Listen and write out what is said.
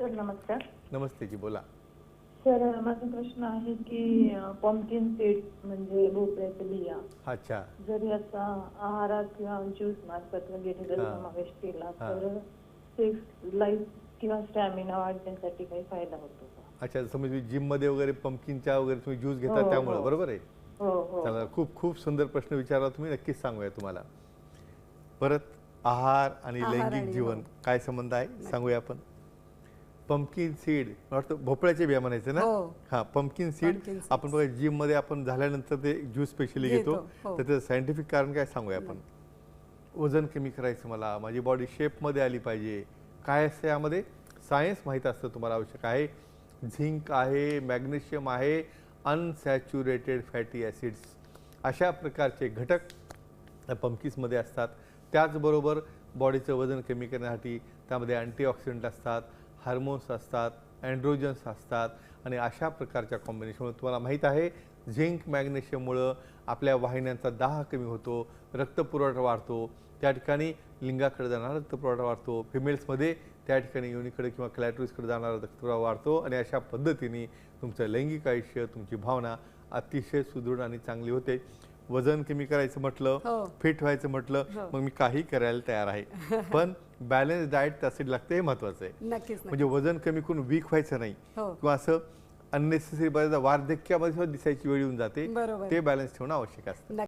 Sir नमस्कार. नमस्ते जी बोला. Sir माझा प्रश्न आहे की पॉम्किन सीड म्हणजे भोपळ्याच्या बिया. अच्छा. जर याचा आहारात किंवा ज्यूस मार्फत वगैरे जर हा. समावेश केला हा. तर सेक्स लाईफ किंवा स्टॅमिना वाढण्यासाठी काही फायदा होतो का? अच्छा जसं म्हणजे जिममध्ये वगैरे पंपकिनच्या वगैरे तुम्ही ज्यूस घेता हो, त्यामुळे हो. बरोबर आहे? हो हो. चला खूप खूप सुंदर प्रश्न विचारला तुम्ही नक्कीच सांगूया तुम्हाला. परत आहार आणि आहार लैंगिक आणि जीवन. काय संबंध आहे? सांगूया आपण. पंपकिन सीड वाटतं भोपळ्याचे बिया म्हणायचे ना? हो. हा पंपकिन सीड Pumpkin seeds. आपण बघा जिममध्ये आपण झाल्यानंतर ते ज्यूस स्पेशली घेतो घेतो, हो. त्याचं सायंटिफिक कारण काय सांगूया आपण? वजन कमी करायचं मला. माझी बॉडी शेपमध्ये आली पाहिजे. काय असतं यामध्ये? सायन्स माहीत असतं तुम्हाला आवश्यक आहे. झिंक आहे मॅग्नेशियम आहे अनसॅच्युरेटेड फॅटी ॲसिड्स अशा प्रकारचे घटक पंपकिन्समध्ये असतात. त्याचबरोबर बॉडीचं वजन कमी करण्यासाठी त्यामध्ये अँटीऑक्सिडंट असतात. हार्मोन्स असतात अँड्रोजन्स असतात आणि अशा प्रकारच्या कॉम्बिनेशनमुळे तुम्हाला माहीत आहे झिंक मॅग्नेशियममुळं आपल्या वाहिन्यांचा दाह कमी होतो रक्तपुरवठा वाढतो त्या ठिकाणी लिंगाकडे जाणारा रक्तपुरवठा वाढतो फिमेल्समध्ये त्या ठिकाणी योनीकडे किंवा क्लॅटोरिसकडे जाणारा रक्तपुरवठा वाढतो आणि अशा पद्धतीने तुमचं लैंगिक आयुष्य तुमची भावना अतिशय सुदृढ आणि चांगली होते. वजन कमी करायचं म्हटलं हो. फिट व्हायचं म्हटलं हो. मग मी काही करायला तयार आहे पण बॅलन्स डाएट त्यासाठी लागतं हे महत्वाचं आहे नक्कीच म्हणजे वजन कमी करून वीक व्हायचं नाही हो. किंवा असं अननेसेसरी बऱ्याचदा वार्धक्यामध्ये दिसायची वेळ येऊन जाते. ते बॅलन्स ठेवणं आवश्यक असतं